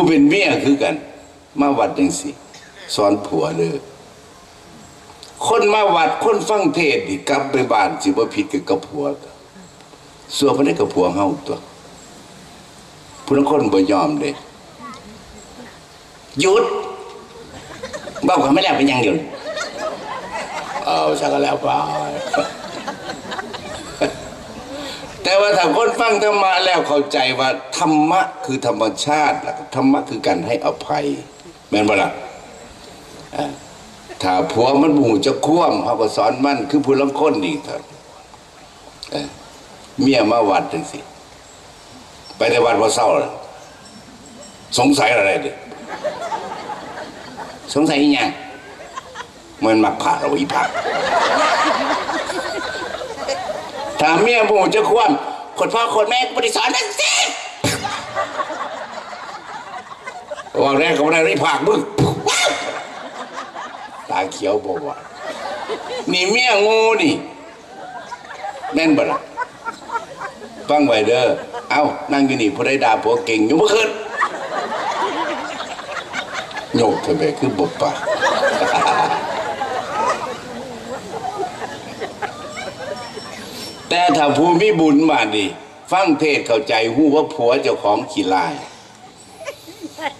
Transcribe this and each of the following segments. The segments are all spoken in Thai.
ผู้เป็นเมียคือกัน มาวัดจังสิสอนผัวเลยคนมาวัดคนฟังเทศนี่กลับไปบ้านสิบ่ผิดกับกับผัวตัวส่วนบ่ได้กับผัวเฮาตัวผู้นั้นคนบ่ยอมเด้หยุดบ้าเขาไม่แล้วเป็นยังอยู่เอาสักแล้วไป แต่ว่าถ้าคนฟังธรรมะแล้วเข้าใจว่าธรรมะคือธรรมชาติธรรมะคือการให้อภัยแม่นบ่ล่ะถ้าผัวมันบูจะคว่ำเขาก็สอนมันคือผู้ลังคนนี่เถอะเมียมาวัดจังสิ ไปในวัดพอเศร้าลสงสัยอะไรดิสงสัยยังมันมักผ่าเราอีผัก ถ้าเมียหมูจะคว่ำคนพ่อคนแม่ก็บริสอนนั่นสิว่าแรกก็ไม่ได้รีผากมึงตาเขียวบอกว่านี่เมียงูนี่แม่นบ่ล่ะฟังไว้เด้อ เอานั่งอยู่นี่ผู้ใดด่าผัวเก่งอยู่เมื่อคืนโยกเถอะแม่คือบบปาก แต่ถ้าผู้มีบุญมาดิฟังเทศเข้าใจหู้ว่าผัวเจ้าของขี้ลาย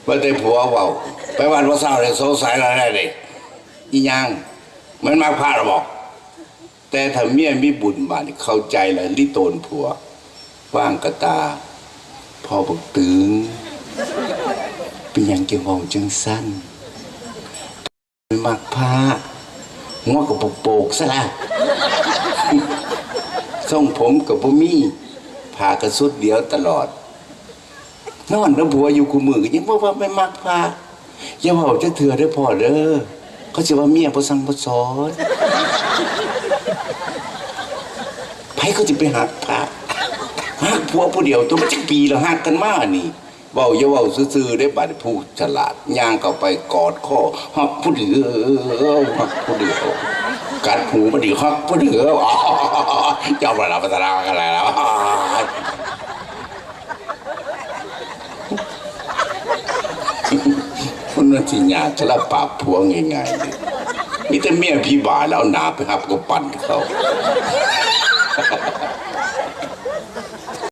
ว่าแต่ผัวเว้าไปวันว่าเศร้าเลยสงสัยอะไรเด็กอีหยังมันมาพาดหรอบอก แต่ถ้าเมียมีบุญมานี่เข้าใจแล้วลิโตนผัวว่างกระตาพ่อบอกตึงเป็นยังเกี่ยวกับจังสั้นมักผ้าหัวกับโปกๆซะละ ส่งผมกับบ่มีพากระสุดเดียวตลอด นอนน้ำผัวอยู่คู่มือก็ยังบอกว่าไม่มักพาอย่าเว้าจะเถื่อได้พอเด้อเขาสิว่าเมียบ่สั่งบ่สอนไผเขาจะไปหักพาหักผัวผู้เดียวตัวมันจักปีแล้วหักกันมากนี่เว้าอย่าเว้าซื่อๆได้บัดผู้ฉลาดย่างเข้าไปกอดคอหักผู้เดียวหักผู้เดียว กัดหูมันดีครับผู้เดียวอ๋อเจ้าประหลาดประดาดกันแล้วมันน่าสิยากจะละปากผัวง่ายๆเลยมีแต่เมียพี่บ่าแล้วหนาไปครับก็ปั่นเขา